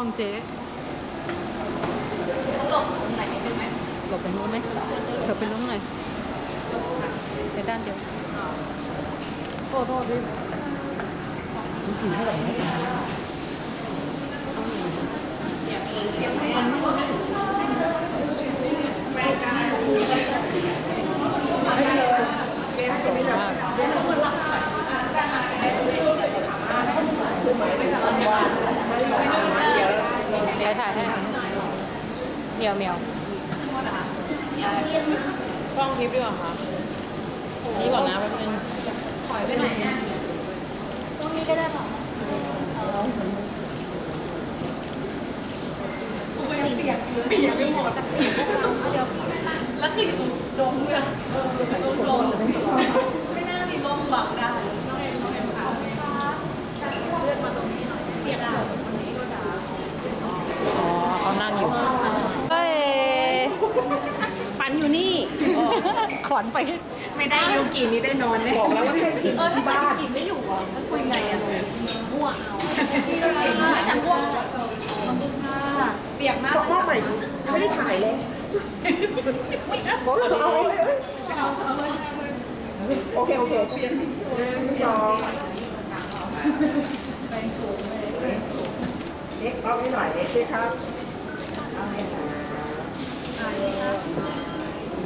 องเจ๊หลบตรงไหนนิดนึงไหมหลบไปนู้นไหมเธอไปลุ้งหน่อยไปด้านเดียวโทษโทษดิมันกินให้แบบนี้วยมากใครถ่ายให้ เมียวเมียวกล้องทิปดีกว่าค่ะนี่ก่อนนะแป๊บนึงถอยไปไหนอะตรงนี้ก็ได้หรอเปียกเปียกไม่หมดแล้วคืออยู่ตรงเมืองตรงโดนไม่น่ามีลมบังได้น้องเอ็มน้องเอ็มค่ะเลื่อนมาตรงนี้หน่อยเปียกอะคนนี้ก็ด่าอ๋อเขานั่งอยู่เฮ้ยปันอยู่นี่ ขอนไป ไม่ได้ยูกินี่ได้นอนเลยบอกแล้วว่าให้กินเออถ้าเกิดกินไม่อยู่อะมันคุยไงอะม่วงเอาจังม่วงเปียกมากบอกว่าใหม่ยังไม่ได้ถ่ายเลยโอเคโอเคหนึ่งสองเด็กเอาไว้หน่อยเด็กครับ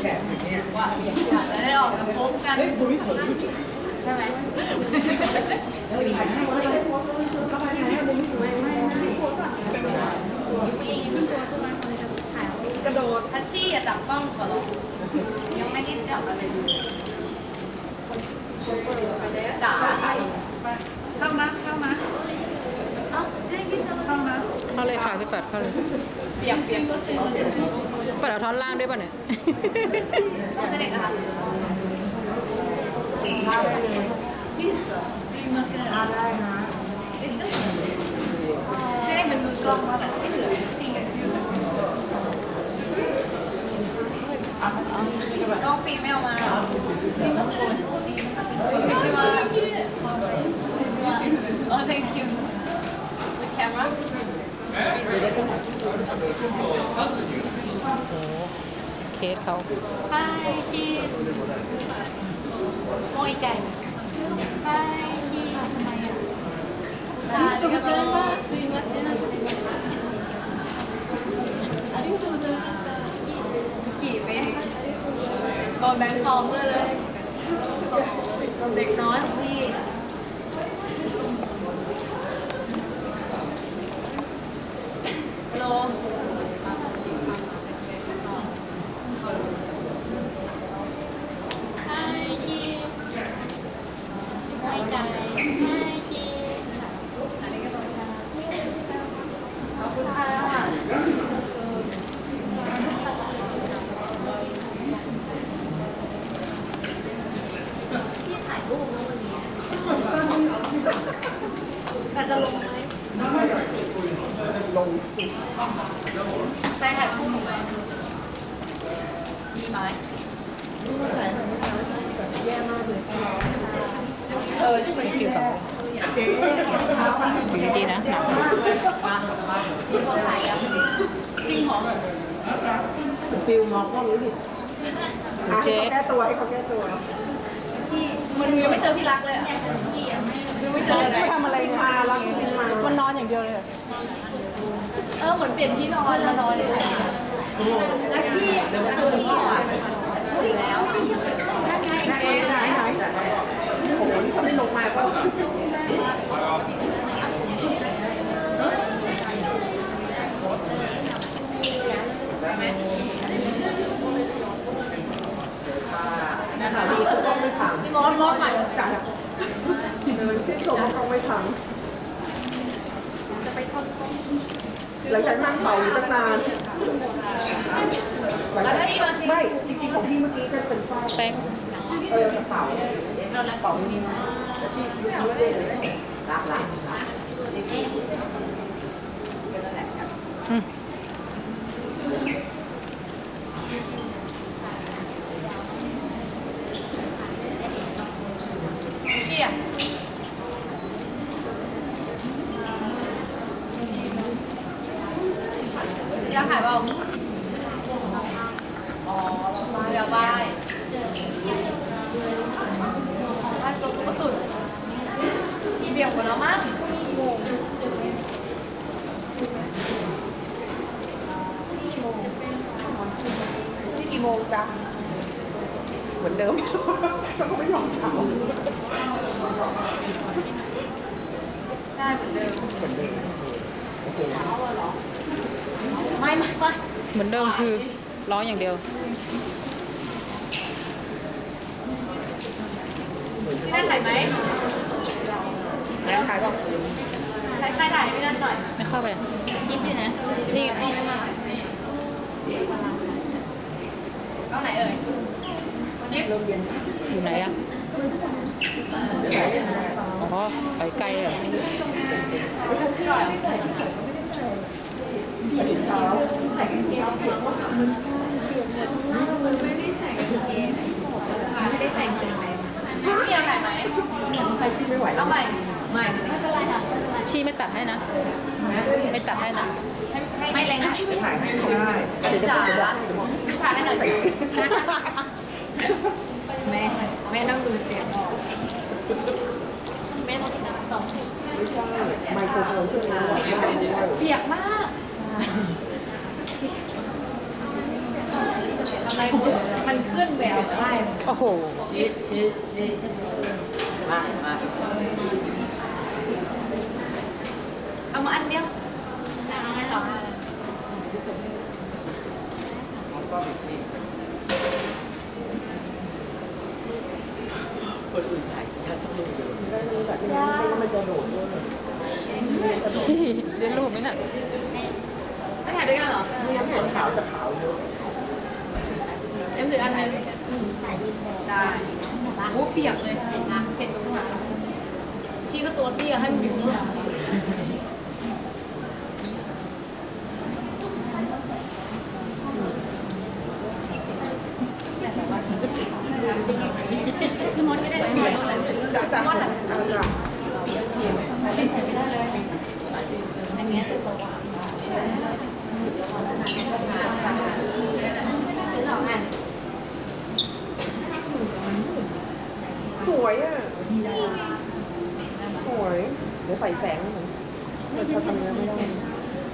แฉะเนี่ยว่าอยากจะได้ออกมาพบกันใช่ไหมถ่ายให้ไว้เลยเข้าไปถ่ายให้มุมสวยไหมกระโดดทัชชี่อะจับกล้องก่อนยังไม่ได้จับอะไรเลยไปเลยด่าเข้ามาเข้ามาเอ้าได้ยินแล้วเข้ามาเข้าเลยค่ะพี่ปัดเข้าเลยเปียกเปียกก็เสร็ จปัดเอาท่อนล่างด้วยป่ะเนี่ยเสด็จนะคะซีมาเซอร์ได้นะให้มันมือกล้องมาแบบที่เหลือน้องฟีไม่เอามาซีมาเซอร์ใช่อ๋อ thank you which camera เคสเขา Hi kids โอ้ยไก่ Hi kids ทำไมอ่ะありがとうございます。すいません。ありがとうございました。กี่ไปโดนแบงค์ทองเมื่อเลย เด็กน้อยของพี่ คุณค่ะพี่ถ่ายรูปแล้ววันนี้แต่จะลงไหม ลง แฟนถ่ายคู่หนูไหมมีไหม ถ่ายทำเมื่อเช้าแบบแย่มากเลยเออใช่ไหมฟิวแบบเจ๊ อยู่ดีๆนะหนัก มีคนถ่ายยังจริงเหรอ ฟิวมองก็รู้ดิให้เขาแก้ตัวให้เขาแก้ตัว ที่มัน หนูยังไม่เจอพี่รักเลยอะยังไม่เจอเลยทำอะไรเนี่ยมาแล้วก็เป็นมามันนอนอย่างเดียวเลย เออเหมือนเปลี่ยนที่นอนแล้วนอนเลยอาชีพอาชีพอะแล้วไหนไหน ไหนโอ้โหนี่เขาไม่ลงมาก็นะดีคือต้องไม่ถังรถรถใหม่จ้ะเดินที่ชมต้องไม่ถังจะไปซ่อนกล้องหลังจากนั่งเป่าอยู่ตั้งนานหลังจากไม่จริงๆของพี่เมื่อกี้ก็เป็นฝ้าแป้งเออกระเป๋าเราละเป๋านี้ที่ไม่ได้เลยรักรักอืม เชี่ย พี่รักถ่ายเปล่าอ๋อเดี๋ยวไหว้ไหว้ตัวตุ๊กตุ่นเบี่ยงหมดแล้วมั้ง ที่กี่โมงจ๊ะเห มือนเดิมเขาก็ไม่ยอมเช้าใช่เหมือนเดิมเหมือนเดิมโอ้โหไม่ไม่ไม่เหมือนเดิมคือร้องอย่างเดียวพี่นัทถ่ายไหมแล้วใครก็ถ่ายใครถ่ายให้พี่นัทหน่อยไม่เข้าไปคิดดินะนี่เอาไหนเอ่ยยิบเริ่มเย็น อยู่ไหนอะอ๋อไปไกลเหรอก่อนเช้าไม่ได้แต่งเลยพี่เมียถ่ายไหมไม่ไหวแล้เอาวใหม่ไม่ไม่เป็นไรค่ะชีไม่ตัดให้นะ ไม่ตัดให้นะไม่แรงนะถ่ายให้ได้จะจ๋าถ่ายให้หน่อยสิ แม่แม่นั่งดูเสียงออกแม่ต้องติดน้ำต่อไม่ใช่ไมโครโฟนเครื่องนี้เปียกมากทำไมคุณมันขึ้นแววได้โอ้โหชิดชิดชิดมามาเอามาอันเดียวก็ไปชิด คนอื่นถ่ายฉันต้องดูได้เลยแบบนี้ไม่มันจะโดดด้วยเรียนรูปไหมน่ะไม่ถ่ายด้วยกันเหรอมีน้ำขาวจะขาวเยอะเอ็มถืออันนึงได้โอ้เปียกเลยเห็นนะเห็นตรงหลังชี้ก็ตัวเตี้ยให้มันอยู่ข้างหลัง พี่มดก็ได้เลยพี่มดเลย จ้าจ้าจ้า เป็น สองอันสวยอะ สวย เดี๋ยวใส่แสงหน่อยเดี๋ยวเขาทำเนื้อไม่ได้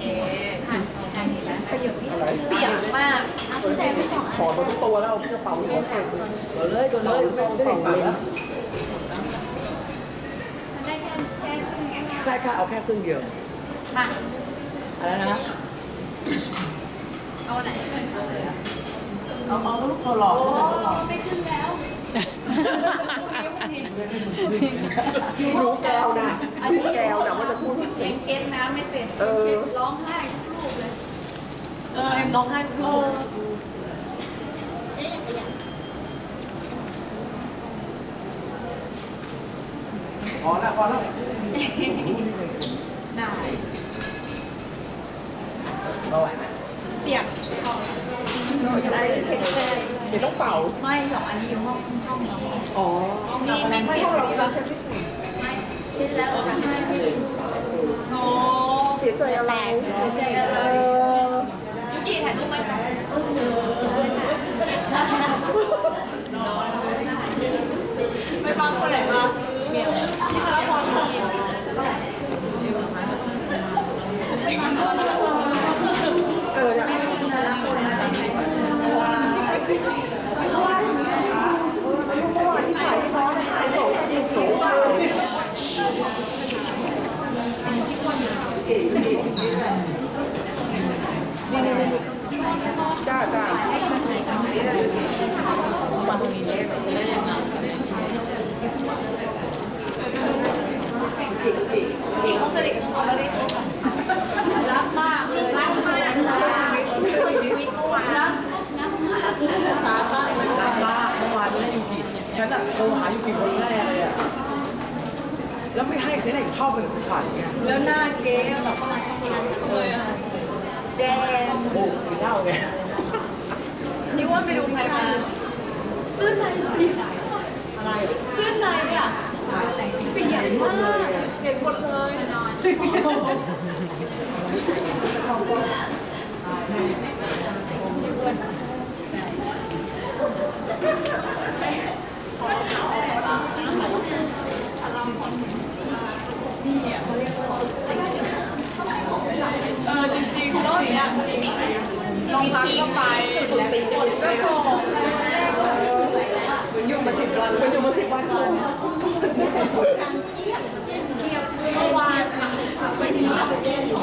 เอ๊ะผ่านอันนี้แล้วประโยคนี้อะไรเปียกมากขอมาทุกตัวแล้วพี่กระเป๋าอยู่ใส่ตัวเลยตัวเลยไม่ต้องเป่าเลยใช่ค่ะเอาแค่ครึ่งเดียวมาอะไรนะ เอาไหนเอาเอาลูกเขาหลอกไม่ขึ้นแล้วรู้แก้วนะรู้แก้วนะว่าจะพูดเช็ดเช็ดน้ำไม่เสร็จเออร้องไห้ทุกลูกเลยเออร้องไห้ทุกลูกพอแล้วพอแล้วได้เอาไหวไหม เปียกได้เช็คเดี๋ยวต้องเป่า ไม่สองอันนี้อยู่ห้องห้องนอนอ๋อนี่นี่ไม่ห้องเราเราใช้ที่ไหนเช็ดแล้วไม่ไม่โอ้เสียใจอะไรเสียใจออยูกิถ่ายรูปไหมไม่ฟังคนไหนมาที่พระพร เออเนี่ยเมื่อวานที่ถ่ายให้น้องถ่ายส่งส่งมาจ้าจ้า มาตรงนี้เลยแล้วยังไงเด็กเขาสนิทเอาไปเลยรักมากเลยรักมากเลยชีวิตเมื่อวานรักรักมากเลยตาบ้างมันตาบ้าเมื่อวานนี้ยูกิฉันอะโทรหายูกิคนแรกเลยอะแล้วไม่ให้ใครไหนเข้าไปเลยผ่านไงแล้วหน้าเก๊แบบเลยอะแดงโอ้กินเล้าไงนี่ว่าไปดูใครมา สื้อในสีกอะไรเสื้อในอะเปียกมากเปียกหมดเลยเออจริงๆรอเนี้ยลองพักก็ไปก็โผล่ อยู่มาสิบวันมือนอยู่มาสิบวันเลยเมื่อวาน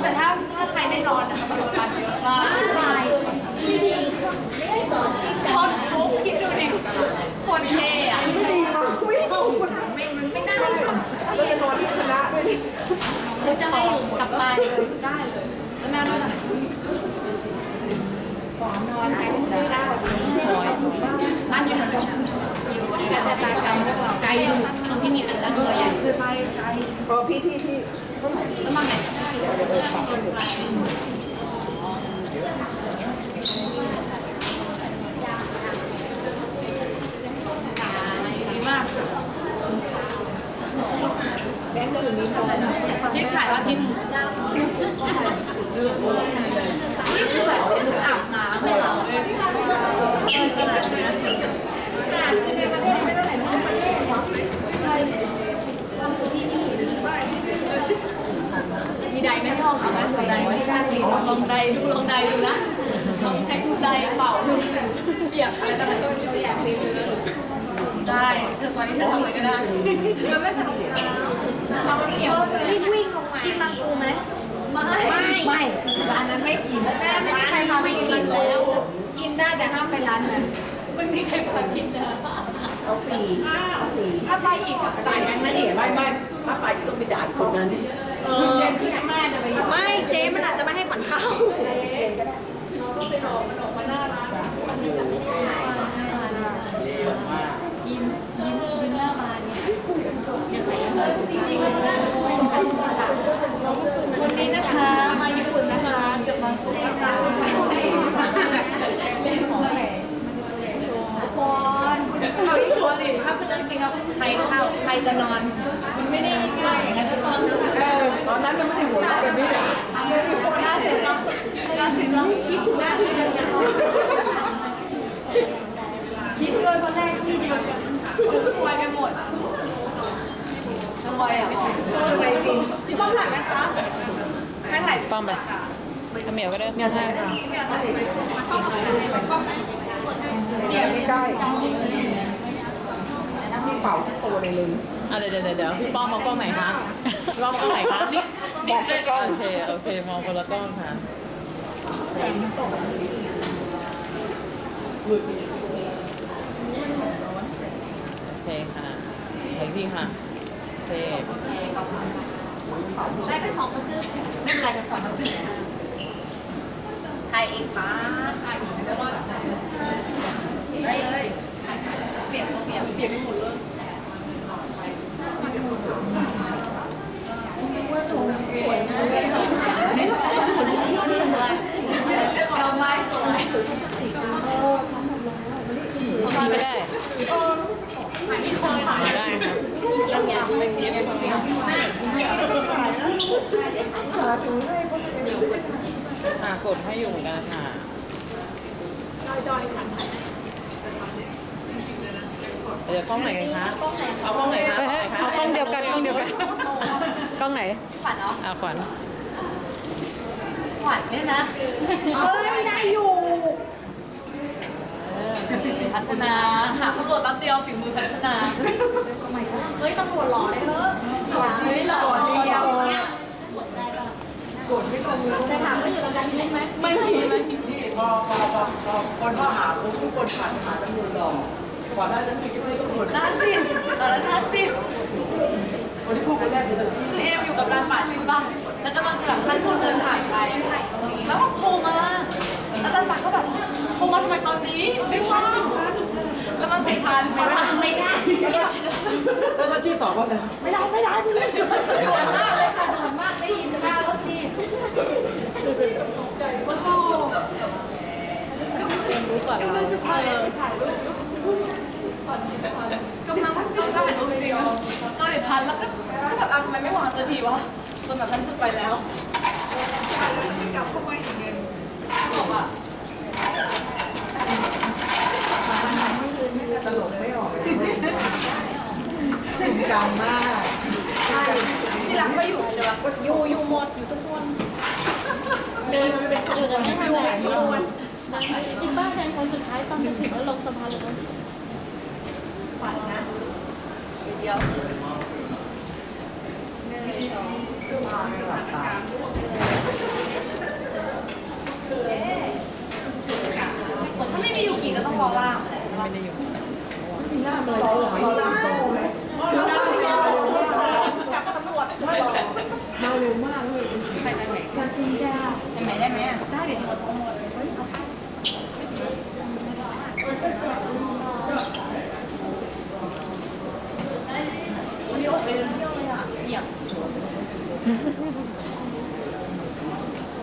แต่ถ้าถ้าใครได้นอนนะคะประสบการณ์เยอะมากใช่คนคุกคิดดูดิคนเท่อะดีมากไม่เอาไม่ไม่น่าเราจะนอนที่คณะด้วยดิเขาจะให้กลับไปได้เลยแล้วแม่นอนไหนอันนี้มัน แต่แต่ตาไกลพวกเราไกลอยู่ตรงที่มีอันนั้นตัวใหญ่คือไปไกลเออพี่พี่พี่แล้วมาไหนดีมากทิศถ่ายว่าทิศนี่คือแบบอาบน้ำให้เราเลย มีใดไม่ท่องเอาไหมลองใดไม่กล้าสีลองใดดูลองใดดูนะลองใช้ใดเป่าดูเปียกอะไรต่างๆตัวอยากดีได้เธอตอนนี้เธอทำอะไรก็ได้มันไม่สนุกนะเราไม่เกี่ยววิ่งวิ่งลงมากินมันปูไหมไม่ ไม่ร้านนั้นไม่กิน แม่ไม่มีใครพาไปกิน แล้วกินได้แต่ห้ามไปร้านนั้นไม่มีใครพากินนะเอาฟรีเอาฟรีถ้าไปอีกจ่ายกันนะอีกไม่ไม่ถ้าไปต้องไปด่าคนนั้นเออเจ๊ที่แม่จะไปอยู่ไม่เจ๊มันอาจจะไม่ให้ผันเข้าวันนี้นะคะ มาญี่ปุ่นนะคะเกือบมาคุยกันบอล ดิถ้าเป็นเรื่องจริงอะใครเข้าใครจะนอน มันไม่ได้ง่ายอย่างนั้นก็ตอนเออตอนนั้นมันไม่ได้หัวเราะเป็นไม่ได้หน้าเสร็จแล้วหน้าเสร็จแล้วคิดถึงหน้าที่กันคิดด้วยเพราะแรกที่เดียวกันคุยกันหมดทำไมอะอะไรจริงพี่ป้อมถ่ายไหมคะใครถ่ายป้อมไปเอาเหมียวก็ได้เหมียวถ่ายเดี๋ยวไม่ได้ เป่าทุกตัวเลยเลยอะเดี๋ยวเดี๋ยวเดี๋ยวพี่ป้อมมองกล้องไหนคะพี่ป้อมมองกล้องไหนคะบอกไปก่อนโอเคโอเคมองคนละกล้องค่ะโอเคค่ะอีกทีค่ะโอเคได้ไปสองคนจึ๊ไม่เป็นไรกันสองคนจึ๊ถ่ายเองป้าถ่ายเองแล้วก็ได้เลยเปียกเปียกเปียกไปหมดเลยเรา ไม้สวยพี่ก็ได้ถ่ายที่คอยถ่ายได้ค่ะแล้วเนี่ยเป็นเปียกเป็นเปียกอะกดให้อยู่เหมือนกันค่ะเดี๋ยวกล้องไหนกันคะเอากล้องไหนคะเอากล้องเดียวกันกล้องเดียวกันกล้องไหนขวัญเนาะอะขวัญขวัญเนี่ยนะเฮ้ยได้อยู่ พัฒนาหาตำรวจแป๊บเดียวฝีมือพัฒนาเฮ้ยตำรวจหล่อเลยเถอะเฮ้ยหล่อจริงอะกดไม่ตรงมือจะถามว่าอยู่ตรงนั้นใช่ไหมไม่มีไม่มีพอพอพอพอคนพ่อหาคนทุกคนผ่านหาตำรวจหล่อก่อนหน้านั้นมีแค่ไม่ตำรวจหน้าสิบตอนนั้นหน้าสิบคนที่พูดคนแรกคือตะชี้คือเอมอยู่กับการป่าดใช่ป่ะแล้วกำลังจะแบบท่านพูดเดินผ่านไปแล้วโทรมาอาจารย์ป่าดก็แบบโทรมาทำไมตอนนี้ไม่ว่างแล้วมันไปทานไปว่างไม่ได้ แล้วตอบว่าไงไม่ได้ไม่ได้ไม่ได้ด่วนมากเลยค่ะด่วนมากได้ยินจะได้แล้วสิโอ้โหกำลังเราก็หันรูปจริงก็เลยพันแล้วก็แบบอะทำไมไม่วางสักทีวะจนแบบท่านพูดไปแล้วกลับอกอะตลกไม่ออกเลยจริ งจังมากใช่ที่รักก็อยู่ใช่ปะอยู่อยู่หมดอยู่ทุกคน เดินมันเป็นอยู่แต่ไม่อยทุกคนที่บ้านแทนคนสุดท้ายตอนจะถึงแล้วลงสะพานเลยขฝันนะเดียวหนึ่องสามเห้าหกเจ็ดถ้าไม่มีอยู่กี่ก็ต้องรอล่างและไม่ได้อยู่หน้าเลยรอล่า กับตำรวจช่วยบอกเราเร็วมากเลยไปจากไหนจากกินยาจากไหนได้ไหมได้เดี๋ยวหมดหมดเลยวันนี้ออกไปเที่ยวเลยอ่ะเหี่ยม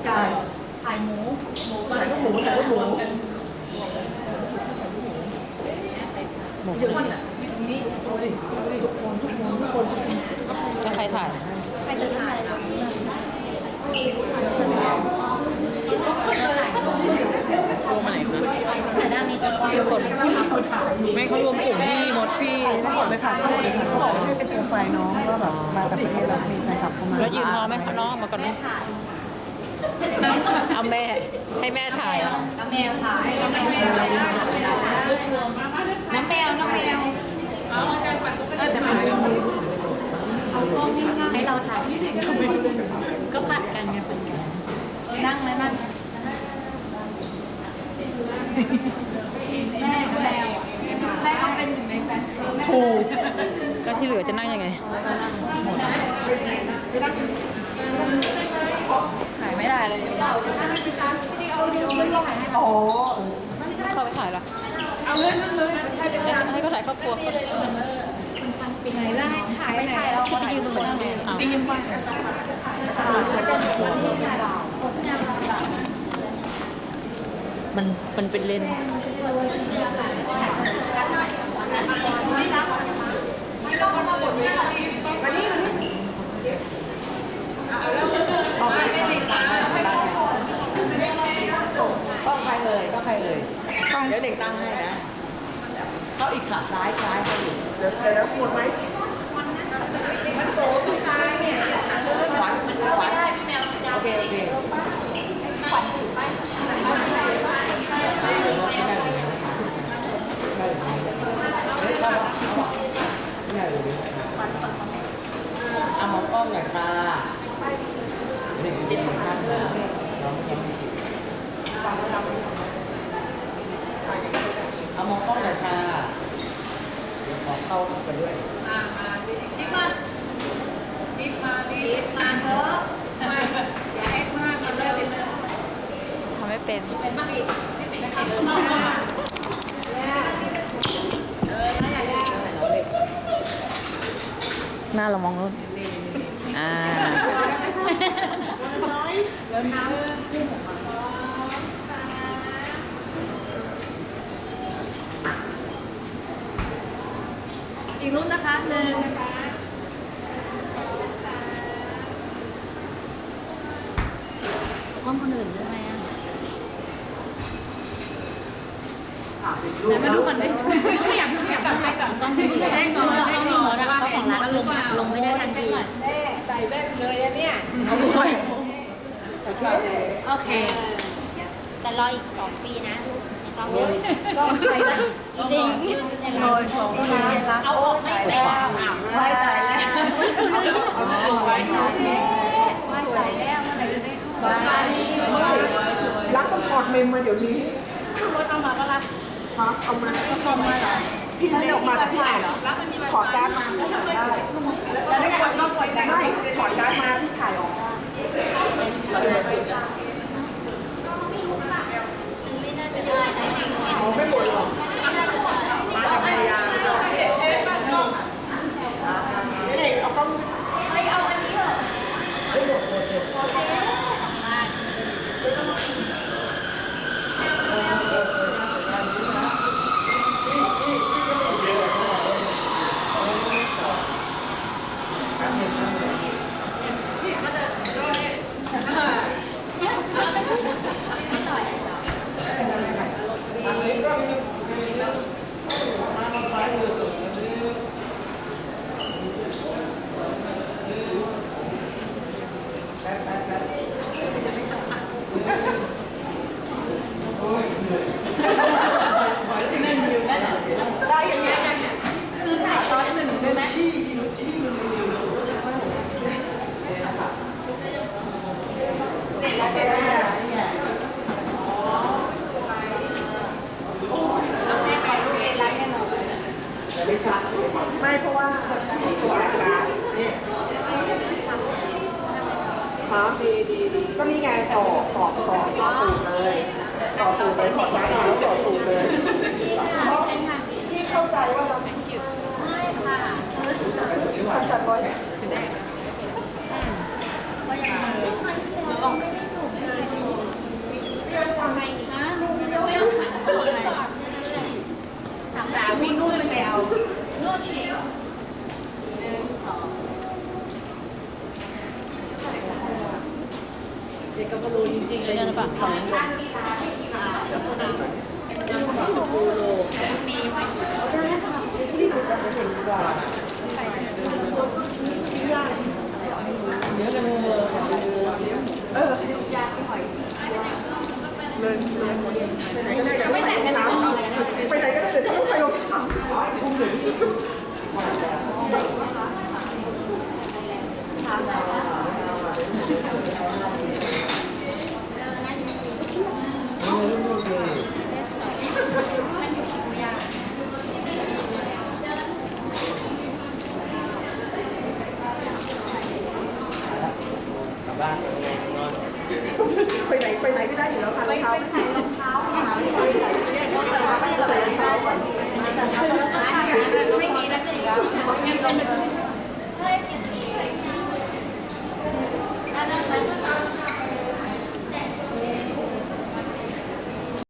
จ่ายขายหมูหมูขายลูกหมูขายลูกหมูหมูอ้วนอ่ะ เดี๋ยวคนอะมีตรงนี้แล้วใครถ่าย ใครจะถ่ายเรารวมมาไหนคะแต่ด้านนี้จะกว้างทุกคนไม่เขารวมกลุ่มที่มดพี่บอกเลยค่ะเขาบอกเลยค่ะเขาบอกให้เป็นโปรไฟล์น้องว่าแบบมาจากประเทศแล้วมีแฟนคลับเข้ามาแล้วยืนพอไหมคะน้องมาก่อนนะเอาแม่ให้แม่ถ่ายน้ำแมวถ่ายน้ำแมวถ่ายน้ำแมวน้ำแมวเออแต่มัน ให้เราถ่ายก็ผัดกันไงเป็นกันนั่งไหมนั่งแม่แมวแม่เขาเป็นหนึ่งในแฟนคลับถูกแล้วที่เหลือจะนั่งยังไงขายไม่ได้เลยโอ๋อเข้าไปถ่ายละเอาเลยนั่งเลย ให้ก็ถ่ายครอบครัวคนไหนได้ขายไม่ขายเราที่ไปยืนตรงนั้นทำไมอะจริงยังปังมันมันเป็นเลน ต้องใครเอ่ยต้องใครเอ่ยเดี๋ยวเด็กตั้งให้นะ เข้าอีกขาซ้ายซ้ายเขาอยู่เดี๋ยวเดี๋ยวปวดไหมมันโตสุดท้ายเนี่ยขวัญขวัญโอเคโอเคเอามองกล้องหน่อยค่ะเด็กเด็กท่านนะน้องยังไม่ติด เอา มองกล้องหน่อยค่ะเดี๋ยวขอเข้าไปด้วยมามาดิบมาดิบมาดิบมาเถอะมาอย่าแอคมากมันเริ่มเป็นทำไม่เป็นเป็นมากอีกไม่เป็นนะคะเออแล้วอย่าอย่าหน้าเรามองนู้นอ่าอีกรูป นะคะหนึ่งกล้องคนอื่นด้วยไหมอะเดี๋ยวมาดูก่อนดิไม่อยากดูเช็คก่อนเช็คก่อนต้องดูเช็คก่อนเช็คก่อนนะคะเห็นมันลงลงไม่ได้ทันทีใส่แว่นเลยอะเนี่ยเอาด้วยโอเค แต่รออีก2ปีนะต้องก็ ใครนะจริงโดยสองคนเอาออกไม่แล้วไว้ใจแล้วไว้ใจแล้วเมื่อไหร่จะได้ไว้รักต้องถอดเมมมาเดี๋ยวนี้รถเอามาก็รับฮะเอามาเอามาหรอพี่ไม่ออกมาพี่อ่านถอดการ์ดมาแล้วได้คนต้องปล่อยได้ถอดการ์ดมาพี่ถ่ายออกได้